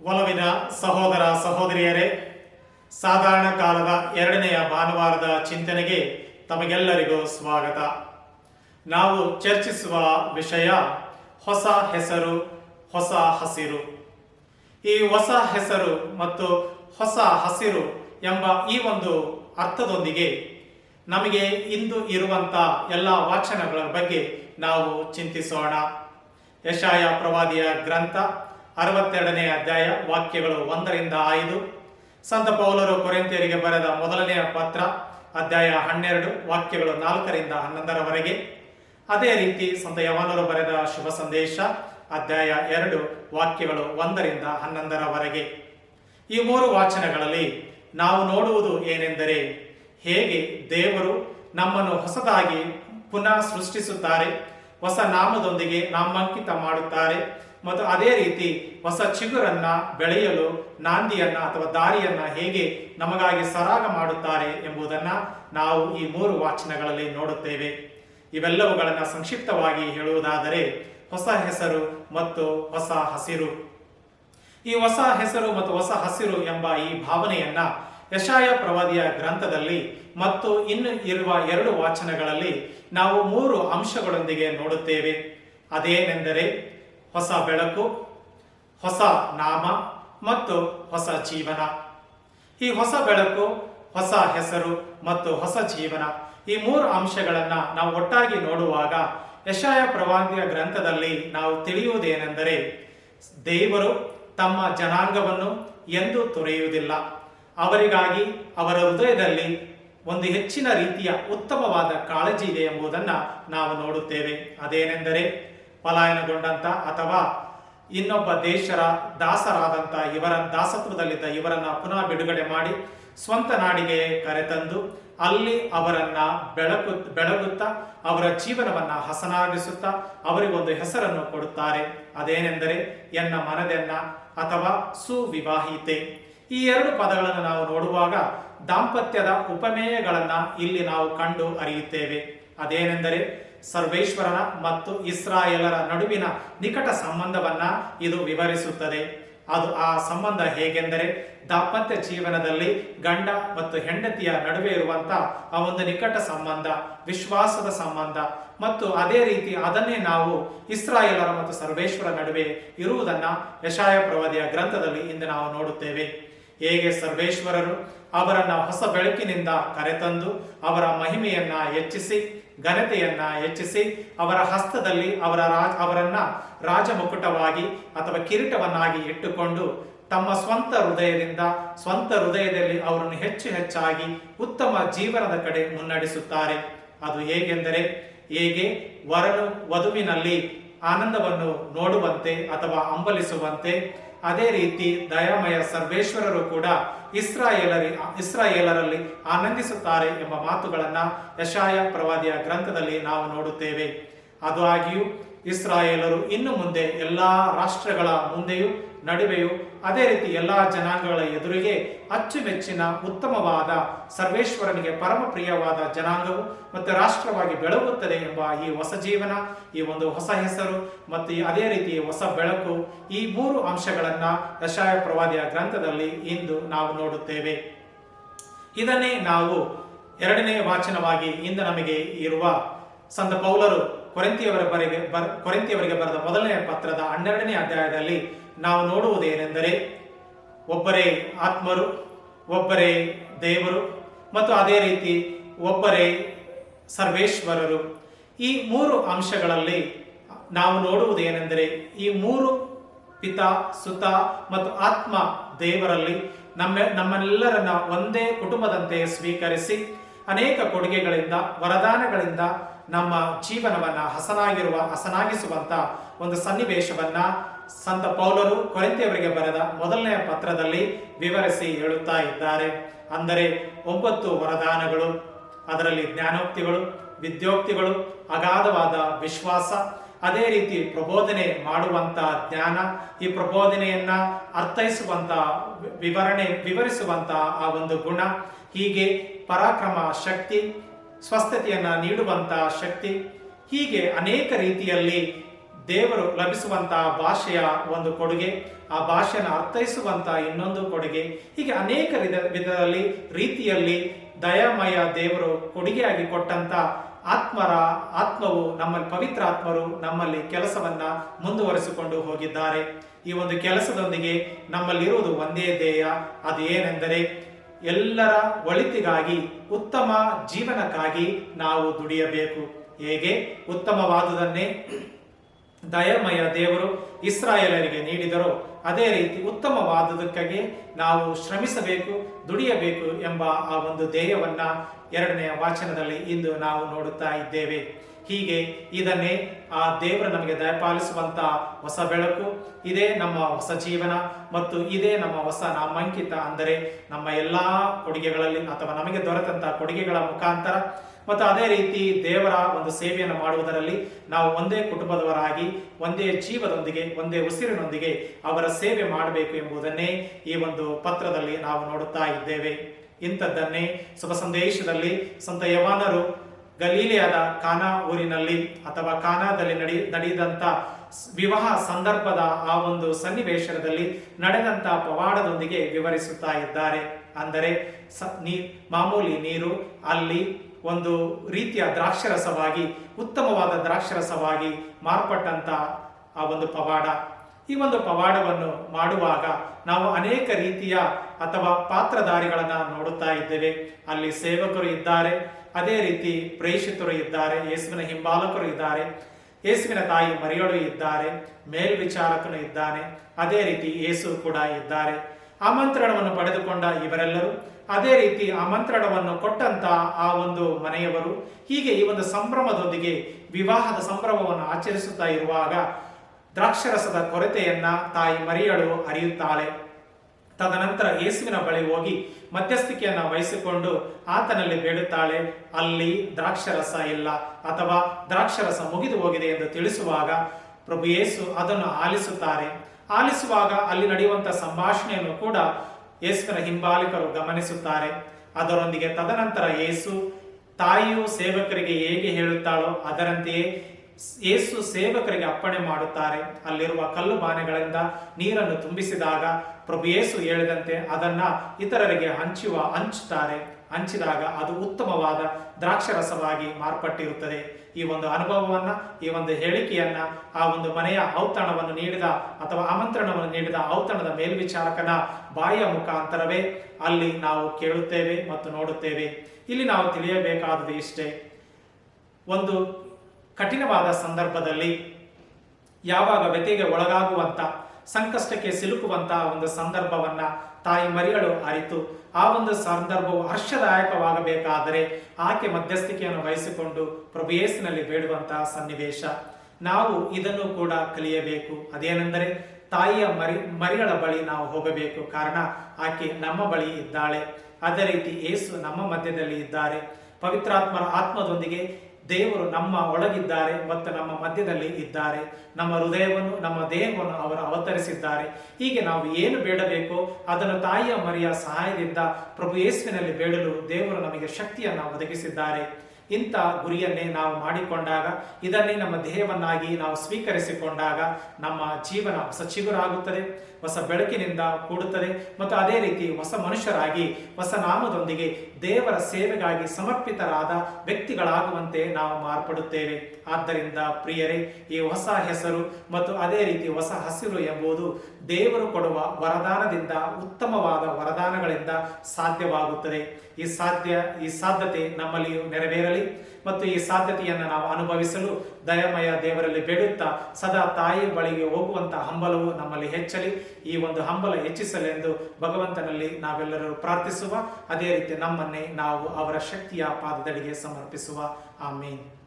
ಒಲವಿನ ಸಹೋದರ ಸಹೋದರಿಯರೇ, ಸಾಧಾರಣ ಕಾಲದ ಎರಡನೆಯ ಭಾನುವಾರದ ಚಿಂತನೆಗೆ ತಮಗೆಲ್ಲರಿಗೂ ಸ್ವಾಗತ. ನಾವು ಚರ್ಚಿಸುವ ವಿಷಯ ಹೊಸ ಹೆಸರು, ಹೊಸ ಹಸಿರು. ಈ ಹೊಸ ಹೆಸರು ಮತ್ತು ಹೊಸ ಹಸಿರು ಎಂಬ ಈ ಒಂದು ಅರ್ಥದೊಂದಿಗೆ ನಮಗೆ ಇಂದು ಇರುವಂಥ ಎಲ್ಲ ವಾಚನಗಳ ಬಗ್ಗೆ ನಾವು ಚಿಂತಿಸೋಣ. ಯಶಾಯ ಪ್ರವಾದಿಯ ಗ್ರಂಥ ಅರವತ್ತೆರಡನೇ ಅಧ್ಯಾಯ, ವಾಕ್ಯಗಳು ಒಂದರಿಂದ ಐದು. ಸಂತ ಪೌಲರು ಕೊರೆಂತಿಯರಿಗೆ ಬರೆದ ಮೊದಲನೆಯ ಪತ್ರ, ಅಧ್ಯಾಯ ಹನ್ನೆರಡು, ವಾಕ್ಯಗಳು ನಾಲ್ಕರಿಂದ ಹನ್ನೊಂದರವರೆಗೆ. ಅದೇ ರೀತಿ ಸಂತ ಯವನರು ಬರೆದ ಶುಭ ಸಂದೇಶ, ಅಧ್ಯಾಯ ಎರಡು, ವಾಕ್ಯಗಳು ಒಂದರಿಂದ ಹನ್ನೊಂದರವರೆಗೆ. ಈ ಮೂರು ವಾಚನಗಳಲ್ಲಿ ನಾವು ನೋಡುವುದು ಏನೆಂದರೆ, ಹೇಗೆ ದೇವರು ನಮ್ಮನ್ನು ಹೊಸದಾಗಿ ಪುನಃ ಸೃಷ್ಟಿಸುತ್ತಾರೆ, ಹೊಸ ನಾಮದೊಂದಿಗೆ ನಾಮಾಂಕಿತ ಮಾಡುತ್ತಾರೆ ಮತ್ತು ಅದೇ ರೀತಿ ಹೊಸ ಚಿಗುರನ್ನ ಬೆಳೆಯಲು ನಾಂದಿಯನ್ನ ಅಥವಾ ದಾರಿಯನ್ನ ಹೇಗೆ ನಮಗಾಗಿ ಸರಾಗ ಮಾಡುತ್ತಾರೆ ಎಂಬುದನ್ನ ನಾವು ಈ ಮೂರು ವಾಚನಗಳಲ್ಲಿ ನೋಡುತ್ತೇವೆ. ಇವೆಲ್ಲವುಗಳನ್ನು ಸಂಕ್ಷಿಪ್ತವಾಗಿ ಹೇಳುವುದಾದರೆ ಹೊಸ ಹೆಸರು ಮತ್ತು ಹೊಸ ಹಸಿರು. ಈ ಹೊಸ ಹೆಸರು ಮತ್ತು ಹೊಸ ಹಸಿರು ಎಂಬ ಈ ಭಾವನೆಯನ್ನ ಯಶಾಯ ಪ್ರವಾದಿಯ ಗ್ರಂಥದಲ್ಲಿ ಮತ್ತು ಇನ್ನು ಇರುವ ಎರಡು ವಾಚನಗಳಲ್ಲಿ ನಾವು ಮೂರು ಅಂಶಗಳೊಂದಿಗೆ ನೋಡುತ್ತೇವೆ. ಅದೇನೆಂದರೆ ಹೊಸ ಬೆಳಕು, ಹೊಸ ನಾಮ ಮತ್ತು ಹೊಸ ಜೀವನ. ಈ ಹೊಸ ಬೆಳಕು, ಹೊಸ ಹೆಸರು ಮತ್ತು ಹೊಸ ಜೀವನ ಈ ಮೂರು ಅಂಶಗಳನ್ನು ನಾವು ಒಟ್ಟಾಗಿ ನೋಡುವಾಗ ಯಶಾಯ ಪ್ರವಾದಿಯ ಗ್ರಂಥದಲ್ಲಿ ನಾವು ತಿಳಿಯುವುದೇನೆಂದರೆ ದೇವರು ತಮ್ಮ ಜನಾಂಗವನ್ನು ಎಂದೂ ತೊರೆಯುವುದಿಲ್ಲ. ಅವರಿಗಾಗಿ ಅವರ ಹೃದಯದಲ್ಲಿ ಒಂದು ಹೆಚ್ಚಿನ ರೀತಿಯ ಉತ್ತಮವಾದ ಕಾಳಜಿ ಇದೆ ಎಂಬುದನ್ನು ನಾವು ನೋಡುತ್ತೇವೆ. ಅದೇನೆಂದರೆ ಪಲಾಯನಗೊಂಡಂತ ಅಥವಾ ಇನ್ನೊಬ್ಬ ದೇಶರ ದಾಸರಾದಂಥ ಇವರ ದಾಸತ್ವದಲ್ಲಿದ್ದ ಇವರನ್ನ ಪುನಃ ಬಿಡುಗಡೆ ಮಾಡಿ ಸ್ವಂತ ನಾಡಿಗೆ ಕರೆತಂದು ಅಲ್ಲಿ ಅವರನ್ನ ಬೆಳಕು, ಬೆಳಗುತ್ತಾ ಅವರ ಜೀವನವನ್ನ ಹಸನಾಗಿಸುತ್ತಾ ಅವರಿಗೊಂದು ಹೆಸರನ್ನು ಕೊಡುತ್ತಾರೆ. ಅದೇನೆಂದರೆ ಎನ್ನ ಮನದೆನ್ನ ಅಥವಾ ಸುವಿವಾಹಿತೆ. ಈ ಎರಡು ಪದಗಳನ್ನು ನಾವು ನೋಡುವಾಗ ದಾಂಪತ್ಯದ ಉಪಮೇಯಗಳನ್ನ ಇಲ್ಲಿ ನಾವು ಕಂಡು ಅರಿಯುತ್ತೇವೆ. ಅದೇನೆಂದರೆ ಸರ್ವೇಶ್ವರನ ಮತ್ತು ಇಸ್ರಾಯೇಲರ ನಡುವಿನ ನಿಕಟ ಸಂಬಂಧವನ್ನ ಇದು ವಿವರಿಸುತ್ತದೆ. ಅದು ಆ ಸಂಬಂಧ ಹೇಗೆಂದರೆ ದಾಂಪತ್ಯ ಜೀವನದಲ್ಲಿ ಗಂಡ ಮತ್ತು ಹೆಂಡತಿಯ ನಡುವೆ ಇರುವಂತ ಆ ಒಂದು ನಿಕಟ ಸಂಬಂಧ, ವಿಶ್ವಾಸದ ಸಂಬಂಧ ಮತ್ತು ಅದೇ ರೀತಿ ಅದನ್ನೇ ನಾವು ಇಸ್ರಾಯೇಲರ ಮತ್ತು ಸರ್ವೇಶ್ವರ ನಡುವೆ ಇರುವುದನ್ನ ಯಶಾಯ ಪ್ರವಾದಿಯ ಗ್ರಂಥದಲ್ಲಿ ಇಂದು ನಾವು ನೋಡುತ್ತೇವೆ. ಹೇಗೆ ಸರ್ವೇಶ್ವರರು ಅವರನ್ನ ಹೊಸ ಬೆಳಕಿನಿಂದ ಕರೆತಂದು ಅವರ ಮಹಿಮೆಯನ್ನ ಹೆಚ್ಚಿಸಿ ಘನತೆಯನ್ನ ಹೆಚ್ಚಿಸಿ ಅವರ ಹಸ್ತದಲ್ಲಿ ಅವರ ರಾಜ ಅವರನ್ನ ರಾಜಮುಕುಟವಾಗಿ ಅಥವಾ ಕಿರೀಟವನ್ನಾಗಿ ಇಟ್ಟುಕೊಂಡು ತಮ್ಮ ಸ್ವಂತ ಹೃದಯದಿಂದ, ಸ್ವಂತ ಹೃದಯದಲ್ಲಿ ಅವರನ್ನು ಹೆಚ್ಚು ಹೆಚ್ಚಾಗಿ ಉತ್ತಮ ಜೀವನದ ಕಡೆ ಮುನ್ನಡೆಸುತ್ತಾರೆ. ಅದು ಹೇಗೆಂದರೆ, ಹೇಗೆ? ವರನು ವಧುವಿನಲ್ಲಿ ಆನಂದವನ್ನು ನೋಡುವಂತೆ ಅಥವಾ ಅಂಬಲಿಸುವಂತೆ ಅದೇ ರೀತಿ ದಯಾಮಯ ಸರ್ವೇಶ್ವರರು ಕೂಡ ಇಸ್ರಾಯೇಲರಿ, ಇಸ್ರಾಯೇಲರಲ್ಲಿ ಆನಂದಿಸುತ್ತಾರೆ ಎಂಬ ಮಾತುಗಳನ್ನು ಯಶಾಯ ಪ್ರವಾದಿಯ ಗ್ರಂಥದಲ್ಲಿ ನಾವು ನೋಡುತ್ತೇವೆ. ಅದು ಆಗಿಯೂ ಇಸ್ರಾಯೇಲರು ಇನ್ನು ಮುಂದೆ ಎಲ್ಲ ರಾಷ್ಟ್ರಗಳ ಮುಂದೆಯೂ ನಡುವೆಯೂ ಅದೇ ರೀತಿ ಎಲ್ಲ ಜನಾಂಗಗಳ ಎದುರಿಗೆ ಅಚ್ಚುಮೆಚ್ಚಿನ ಉತ್ತಮವಾದ ಸರ್ವೇಶ್ವರನಿಗೆ ಪರಮ ಪ್ರಿಯವಾದ ಜನಾಂಗವು ಮತ್ತು ರಾಷ್ಟ್ರವಾಗಿ ಬೆಳಗುತ್ತದೆ ಎಂಬ ಈ ಹೊಸ ಜೀವನ, ಈ ಒಂದು ಹೊಸ ಹೆಸರು ಮತ್ತು ಅದೇ ರೀತಿ ಹೊಸ ಬೆಳಕು ಈ ಮೂರು ಅಂಶಗಳನ್ನು ಯಶಾಯ ಪ್ರವಾದಿಯ ಗ್ರಂಥದಲ್ಲಿ ಇಂದು ನಾವು ನೋಡುತ್ತೇವೆ. ಇದನ್ನೇ ನಾವು ಎರಡನೇ ವಾಚನವಾಗಿ ಇಂದು ನಮಗೆ ಇರುವ ಸಂತ ಪೌಲರು ಕೊರೆಂತಿಯವರ ಬರೆಗೆ ಬರ ಕೊರೆಂತಿಯವರಿಗೆ ಬರೆದ ಮೊದಲನೇ ಪತ್ರದ ಹನ್ನೆರಡನೇ ಅಧ್ಯಾಯದಲ್ಲಿ ನಾವು ನೋಡುವುದೇನೆಂದರೆ ಒಬ್ಬರೇ ಆತ್ಮರು, ಒಬ್ಬರೇ ದೇವರು ಮತ್ತು ಅದೇ ರೀತಿ ಒಬ್ಬರೇ ಸರ್ವೇಶ್ವರರು. ಈ ಮೂರು ಅಂಶಗಳಲ್ಲಿ ನಾವು ನೋಡುವುದೇನೆಂದರೆ ಈ ಮೂರು ಪಿತ, ಸುತ ಮತ್ತು ಆತ್ಮ ದೇವರಲ್ಲಿ ನಮ್ಮ ನಮ್ಮೆಲ್ಲರನ್ನ ಒಂದೇ ಕುಟುಂಬದಂತೆ ಸ್ವೀಕರಿಸಿ ಅನೇಕ ಕೊಡುಗೆಗಳಿಂದ, ವರದಾನಗಳಿಂದ ನಮ್ಮ ಜೀವನವನ್ನ ಹಸನಾಗಿರುವ, ಹಸನಾಗಿಸುವಂತ ಒಂದು ಸನ್ನಿವೇಶವನ್ನ ಸಂತ ಪೌಲರು ಕೊರೆಂತಿಯವರಿಗೆ ಬರೆದ ಮೊದಲನೆಯ ಪತ್ರದಲ್ಲಿ ವಿವರಿಸಿ ಹೇಳುತ್ತಾ ಇದ್ದಾರೆ. ಅಂದರೆ ಒಂಬತ್ತು ವರದಾನಗಳು, ಅದರಲ್ಲಿ ಜ್ಞಾನೋಕ್ತಿಗಳು, ವಿದ್ಯೋಕ್ತಿಗಳು, ಅಗಾಧವಾದ ವಿಶ್ವಾಸ, ಅದೇ ರೀತಿ ಪ್ರಬೋಧನೆ ಮಾಡುವಂತ ಜ್ಞಾನ, ಈ ಪ್ರಬೋಧನೆಯನ್ನ ಅರ್ಥೈಸುವಂತ ವಿವರಣೆ, ವಿವರಿಸುವಂತ ಆ ಒಂದು ಗುಣ, ಹೀಗೆ ಪರಾಕ್ರಮ ಶಕ್ತಿ ಸ್ವಸ್ಥತೆಯನ್ನ ನೀಡುವಂತಹ ಶಕ್ತಿ. ಹೀಗೆ ಅನೇಕ ರೀತಿಯಲ್ಲಿ ದೇವರು ಲಭಿಸುವಂತಹ ಭಾಷೆಯ ಒಂದು ಕೊಡುಗೆ, ಆ ಭಾಷೆಯನ್ನು ಅರ್ಥೈಸುವಂತಹ ಇನ್ನೊಂದು ಕೊಡುಗೆ. ಹೀಗೆ ಅನೇಕ ವಿಧ, ವಿಧದಲ್ಲಿ, ರೀತಿಯಲ್ಲಿ ದಯಾಮಯ ದೇವರು ಕೊಡುಗೆಯಾಗಿ ಕೊಟ್ಟಂತ ಆತ್ಮರ, ಆತ್ಮವು ನಮ್ಮಲ್ಲಿ ಪವಿತ್ರ ಆತ್ಮರು ನಮ್ಮಲ್ಲಿ ಕೆಲಸವನ್ನ ಮುಂದುವರಿಸಿಕೊಂಡು ಹೋಗಿದ್ದಾರೆ. ಈ ಒಂದು ಕೆಲಸದೊಂದಿಗೆ ನಮ್ಮಲ್ಲಿರುವುದು ಒಂದೇ ಧ್ಯೇಯ. ಅದು ಏನೆಂದರೆ ಎಲ್ಲರ ಒಳಿತಿಗಾಗಿ ಉತ್ತಮ ಜೀವನಕ್ಕಾಗಿ ನಾವು ದುಡಿಯಬೇಕು. ಹೇಗೆ? ಉತ್ತಮವಾದುದನ್ನೇ ದಯಮಯ ದೇವರು ಇಸ್ರಾಯೇಲರಿಗೆ ನೀಡಿದರೋ, ಅದೇ ರೀತಿ ಉತ್ತಮವಾದುದಕ್ಕಾಗಿ ನಾವು ಶ್ರಮಿಸಬೇಕು, ದುಡಿಯಬೇಕು ಎಂಬ ಆ ಒಂದು ಧ್ಯೇಯವನ್ನ ಎರಡನೆಯ ವಾಚನದಲ್ಲಿ ಇಂದು ನಾವು ನೋಡುತ್ತಾ ಇದ್ದೇವೆ. ಹೀಗೆ ಇದನ್ನೇ ಆ ದೇವರು ನಮಗೆ ದಯಪಾಲಿಸುವಂತ ಹೊಸ ಬೆಳಕು, ಇದೇ ನಮ್ಮ ಹೊಸ ಜೀವನ ಮತ್ತು ಇದೇ ನಮ್ಮ ಹೊಸ ನಾಮಾಂಕಿತ ಅಂದರೆ ನಮ್ಮ ಎಲ್ಲಾ ಕೊಡುಗೆಗಳಲ್ಲಿ ಅಥವಾ ನಮಗೆ ದೊರೆತಂತಹ ಕೊಡುಗೆಗಳ ಮುಖಾಂತರ ಮತ್ತು ಅದೇ ರೀತಿ ದೇವರ ಒಂದು ಸೇವೆಯನ್ನು ಮಾಡುವುದರಲ್ಲಿ ನಾವು ಒಂದೇ ಕುಟುಂಬದವರಾಗಿ, ಒಂದೇ ಜೀವದೊಂದಿಗೆ, ಒಂದೇ ಉಸಿರಿನೊಂದಿಗೆ ಅವರ ಸೇವೆ ಮಾಡಬೇಕು ಎಂಬುದನ್ನೇ ಈ ಒಂದು ಪತ್ರದಲ್ಲಿ ನಾವು ನೋಡುತ್ತಾ ಇದ್ದೇವೆ. ಇಂಥದ್ದನ್ನೇ ಶುಭ ಸಂದೇಶದಲ್ಲಿ ಸಂತ ಯವಾನರು ಗಲೀಲಿಯಾದ ಕಾನಾ ಊರಿನಲ್ಲಿ ಅಥವಾ ಕಾನಾದಲ್ಲಿ ನಡಿ ನಡೆದಂತ ವಿವಾಹ ಸಂದರ್ಭದ ಆ ಒಂದು ಸನ್ನಿವೇಶದಲ್ಲಿ ನಡೆದಂತ ಪವಾಡದೊಂದಿಗೆ ವಿವರಿಸುತ್ತಾ ಇದ್ದಾರೆ. ಅಂದರೆ ಸ, ನೀ, ಮಾಮೂಲಿ ನೀರು, ಅಲ್ಲಿ ಒಂದು ರೀತಿಯ ದ್ರಾಕ್ಷರಸವಾಗಿ, ಉತ್ತಮವಾದ ದ್ರಾಕ್ಷರಸವಾಗಿ ಮಾರ್ಪಟ್ಟಂತ ಆ ಒಂದು ಪವಾಡ. ಈ ಒಂದು ಪವಾಡವನ್ನು ಮಾಡುವಾಗ ನಾವು ಅನೇಕ ರೀತಿಯ ಅಥವಾ ಪಾತ್ರಧಾರಿಗಳನ್ನು ನೋಡುತ್ತಾ ಇದ್ದೇವೆ. ಅಲ್ಲಿ ಸೇವಕರು ಇದ್ದಾರೆ, ಅದೇ ರೀತಿ ಪ್ರೇಷಿತರು ಇದ್ದಾರೆ, ಯೇಸುವಿನ ಹಿಂಬಾಲಕರು ಇದ್ದಾರೆ, ಯೇಸುವಿನ ತಾಯಿ ಮರಿಯಳು ಇದ್ದಾರೆ, ಮೇಲ್ವಿಚಾರಕನು ಇದ್ದಾನೆ, ಅದೇ ರೀತಿ ಯೇಸು ಕೂಡ ಇದ್ದಾರೆ. ಆಮಂತ್ರಣವನ್ನು ಪಡೆದುಕೊಂಡ ಇವರೆಲ್ಲರೂ ಅದೇ ರೀತಿ ಆಮಂತ್ರಣವನ್ನು ಕೊಟ್ಟಂತ ಆ ಒಂದು ಮನೆಯವರು ಹೀಗೆ ಈ ಒಂದು ಸಂಭ್ರಮದೊಂದಿಗೆ ವಿವಾಹದ ಸಂಭ್ರಮವನ್ನು ಆಚರಿಸುತ್ತಾ ಇರುವಾಗ ದ್ರಾಕ್ಷರಸದ ಕೊರತೆಯನ್ನ ತಾಯಿ ಮರಿಯಳು ಅರಿಯುತ್ತಾಳೆ. ತದನಂತರ ಯೇಸುವಿನ ಬಳಿ ಹೋಗಿ ಮಧ್ಯಸ್ಥಿಕೆಯನ್ನ ವಹಿಸಿಕೊಂಡು ಆತನಲ್ಲಿ ಬೇಡುತ್ತಾಳೆ, ಅಲ್ಲಿ ದ್ರಾಕ್ಷರಸ ಇಲ್ಲ ಅಥವಾ ದ್ರಾಕ್ಷರಸ ಮುಗಿದು ಹೋಗಿದೆ ಎಂದು ತಿಳಿಸುವಾಗ ಪ್ರಭು ಯೇಸು ಅದನ್ನು ಆಲಿಸುತ್ತಾರೆ. ಆಲಿಸುವಾಗ ಅಲ್ಲಿ ನಡೆಯುವಂಥ ಸಂಭಾಷಣೆಯನ್ನು ಕೂಡ ಯೇಸುವಿನ ಹಿಂಬಾಲಿಕರು ಗಮನಿಸುತ್ತಾರೆ. ಅದರೊಂದಿಗೆ ತದನಂತರ ಯೇಸು ತಾಯಿಯು ಸೇವಕರಿಗೆ ಹೇಗೆ ಹೇಳುತ್ತಾಳೋ ಅದರಂತೆಯೇ ಯೇಸು ಸೇವಕರಿಗೆ ಅಪ್ಪಣೆ ಮಾಡುತ್ತಾರೆ. ಅಲ್ಲಿರುವ ಕಲ್ಲು ಬಾನೆಗಳಿಂದ ನೀರನ್ನು ತುಂಬಿಸಿದಾಗ ಪ್ರಭು ಯೇಸು ಹೇಳಿದಂತೆ ಅದನ್ನ ಇತರರಿಗೆ ಹಂಚುವ ಹಂಚುತ್ತಾರೆ. ಹಂಚಿದಾಗ ಅದು ಉತ್ತಮವಾದ ದ್ರಾಕ್ಷರಸವಾಗಿ ಮಾರ್ಪಟ್ಟಿರುತ್ತದೆ. ಈ ಒಂದು ಅನುಭವವನ್ನ, ಈ ಒಂದು ಹೇಳಿಕೆಯನ್ನ, ಆ ಒಂದು ಮನೆಯ ಔತಣವನ್ನು ನೀಡಿದ ಅಥವಾ ಆಮಂತ್ರಣವನ್ನು ನೀಡಿದ ಔತಣದ ಮೇಲ್ವಿಚಾರಕನ ಬಾಯಿಯ ಮುಖಾಂತರವೇ ಅಲ್ಲಿ ನಾವು ಕೇಳುತ್ತೇವೆ ಮತ್ತು ನೋಡುತ್ತೇವೆ. ಇಲ್ಲಿ ನಾವು ತಿಳಿಯಬೇಕಾದದ್ದು ಇಷ್ಟೇ. ಒಂದು ಕಠಿಣವಾದ ಸಂದರ್ಭದಲ್ಲಿ ಯಾವಾಗ ವ್ಯತಿಗೆ ಒಳಗಾಗುವಂತ ಸಂಕಷ್ಟಕ್ಕೆ ಸಿಲುಕುವಂತಹ ಒಂದು ಸಂದರ್ಭವನ್ನ ತಾಯಿ ಮರಿಯಳು ಅರಿತು ಆ ಒಂದು ಸಂದರ್ಭವು ಹರ್ಷದಾಯಕವಾಗಬೇಕಾದರೆ ಆಕೆ ಮಧ್ಯಸ್ಥಿಕೆಯನ್ನು ವಹಿಸಿಕೊಂಡು ಪ್ರಭು ಯೇಸಿನಲ್ಲಿ ಬೇಡುವಂತಹ ಸನ್ನಿವೇಶ. ನಾವು ಇದನ್ನು ಕೂಡ ಕಲಿಯಬೇಕು. ಅದೇನೆಂದರೆ ತಾಯಿಯ ಮರಿ ಮರಿಗಳ ಬಳಿ ನಾವು ಹೋಗಬೇಕು. ಕಾರಣ ಆಕೆ ನಮ್ಮ ಬಳಿ ಇದ್ದಾಳೆ. ಅದೇ ರೀತಿ ಏಸು ನಮ್ಮ ಮಧ್ಯದಲ್ಲಿ ಇದ್ದಾರೆ. ಪವಿತ್ರಾತ್ಮರ ಆತ್ಮದೊಂದಿಗೆ ದೇವರು ನಮ್ಮ ಒಳಗಿದ್ದಾರೆ ಮತ್ತು ನಮ್ಮ ಮಧ್ಯದಲ್ಲಿ ಇದ್ದಾರೆ. ನಮ್ಮ ಹೃದಯವನ್ನು, ನಮ್ಮ ದೇಹವನ್ನು ಅವರು ಅವತರಿಸಿದ್ದಾರೆ. ಹೀಗೆ ನಾವು ಏನು ಬೇಡಬೇಕೋ ಅದನ್ನು ತಾಯಿಯ ಮರಿಯ ಸಹಾಯದಿಂದ ಪ್ರಭು ಯೇಸುವಿನಲ್ಲಿ ಬೇಡಲು ದೇವರು ನಮಗೆ ಶಕ್ತಿಯನ್ನು ಒದಗಿಸಿದ್ದಾರೆ. ಇಂಥ ಗುರಿಯನ್ನೇ ನಾವು ಮಾಡಿಕೊಂಡಾಗ, ಇದನ್ನೇ ನಮ್ಮ ದೇಹವನ್ನಾಗಿ ನಾವು ಸ್ವೀಕರಿಸಿಕೊಂಡಾಗ ನಮ್ಮ ಜೀವನ ಹೊಸ ಚಿಗುರಾಗುತ್ತದೆ, ಹೊಸ ಬೆಳಕಿನಿಂದ ಕೂಡುತ್ತದೆ ಮತ್ತು ಅದೇ ರೀತಿ ಹೊಸ ಮನುಷ್ಯರಾಗಿ, ಹೊಸ ನಾಮದೊಂದಿಗೆ ದೇವರ ಸೇವೆಗಾಗಿ ಸಮರ್ಪಿತರಾದ ವ್ಯಕ್ತಿಗಳಾಗುವಂತೆ ನಾವು ಮಾರ್ಪಡುತ್ತೇವೆ. ಆದ್ದರಿಂದ ಪ್ರಿಯರೇ, ಈ ಹೊಸ ಹೆಸರು ಮತ್ತು ಅದೇ ರೀತಿ ಹೊಸ ಹಸಿರು ಎಂಬುದು ದೇವರು ಕೊಡುವ ವರದಾನದಿಂದ, ಉತ್ತಮವಾದ ವರದಾನಗಳಿಂದ ಸಾಧ್ಯವಾಗುತ್ತದೆ. ಈ ಸಾಧ್ಯ, ಈ ಸಾಧ್ಯತೆ ನಮ್ಮಲ್ಲಿಯೂ ನೆರವೇರಲಿ. ಮತ್ತು ಈ ಸಾಧ್ಯತೆಯನ್ನು ನಾವು ಅನುಭವಿಸಲು ದಯಮಯ ದೇವರಲ್ಲಿ ಬೇಡುತ್ತಾ ಸದಾ ತಾಯಿ ಬಳಿಗೆ ಹೋಗುವಂತ ಹಂಬಲವು ನಮ್ಮಲ್ಲಿ ಹೆಚ್ಚಲಿ. ಈ ಒಂದು ಹಂಬಲ ಹೆಚ್ಚಿಸಲೆಂದು ಭಗವಂತನಲ್ಲಿ ನಾವೆಲ್ಲರೂ ಪ್ರಾರ್ಥಿಸುವ. ಅದೇ ರೀತಿ ನಮ್ಮನ್ನೇ ನಾವು ಅವರ ಶಕ್ತಿಯ ಪಾದದಡಿಗೆ ಸಮರ್ಪಿಸುವ. ಆಮೀನ್.